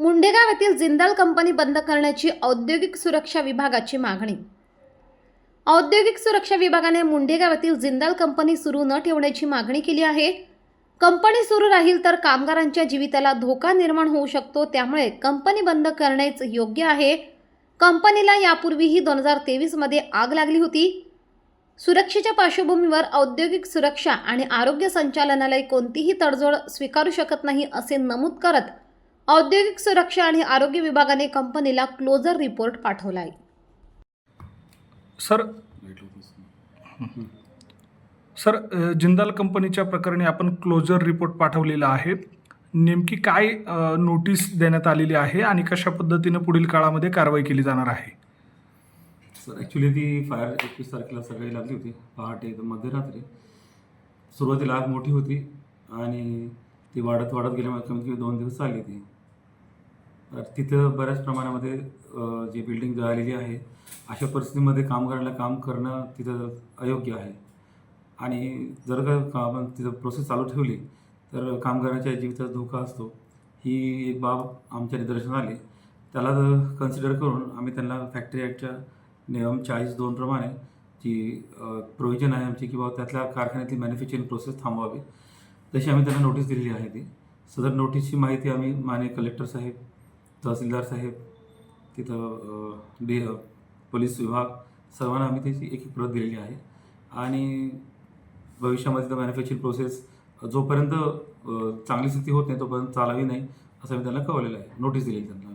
मुंडेगाव येथील जिंदाल कंपनी बंद करण्याची औद्योगिक सुरक्षा विभागाची मागणी. औद्योगिक सुरक्षा विभागाने मुंडेगाव येथील जिंदाल कंपनी सुरू न ठेवण्याची मागणी केली आहे. कंपनी सुरू राहील तर कामगारांच्या जीविताला धोका निर्माण होऊ शकतो त्यामुळे कंपनी बंद करणेच योग्य आहे. कंपनीला यापूर्वीही दोन हजार तेवीसमध्ये आग लागली होती. सुरक्षेच्या पार्श्वभूमीवर औद्योगिक सुरक्षा आणि आरोग्य संचालनालय कोणतीही तडजोड स्वीकारू शकत नाही असे नमूद करत औद्योगिक सुरक्षा आणि आरोग्य विभागाने कंपनीला क्लोजर रिपोर्ट पाठवला आहे सर सर जिंदाल कंपनीच्या प्रकरणी आपण क्लोजर रिपोर्ट पाठवलेला आहे. नेमकी काय नोटीस देण्यात आलेली आहे आणि कशा पद्धतीनं पुढील काळामध्ये कारवाई केली जाणार आहे? सर ॲक्च्युली ती फायर एकवीस तारखेला सकाळी लागली होती. पहाटे तर मध्यरात्री. सुरुवातीला आग मोठी होती आणि ती वाढत वाढत गेल्यामुळे कमीत कमी दोन दिवस चालली ती. तर तिथं बऱ्याच प्रमाणामध्ये जी बिल्डिंग जळालेली आहे अशा परिस्थितीमध्ये कामगारांना काम करणं तिथं अयोग्य आहे. आणि जर का काम तिथं प्रोसेस चालू ठेवली तर कामगारांच्या जीविताचा धोका असतो. ही एक बाब आमच्या निदर्शनात आली. त्याला कन्सिडर करून आम्ही त्यांना फॅक्टरी ॲक्टच्या नियम चाळीस दोनप्रमाणे जी प्रोव्हिजन आहे आमची किंवा त्यातल्या कारखान्यातली मॅन्युफॅक्चरिंग प्रोसेस थांबवावी तशी आम्ही त्यांना नोटीस दिलेली आहे ती. सदर नोटीसची माहिती आम्ही माने कलेक्टर साहेब तहसीलदार साहेब तिथं डी पोलीस विभाग सर्वांना आम्ही त्याची एक एक प्रत दिलेली आहे. आणि भविष्यामध्ये तर मॅन्युफॅक्चरिंग प्रोसेस जोपर्यंत चांगली स्थिती होत नाही तोपर्यंत चालावी नाही असं आम्ही त्यांना कळवलेलं आहे. नोटीस दिलेली त्यांना.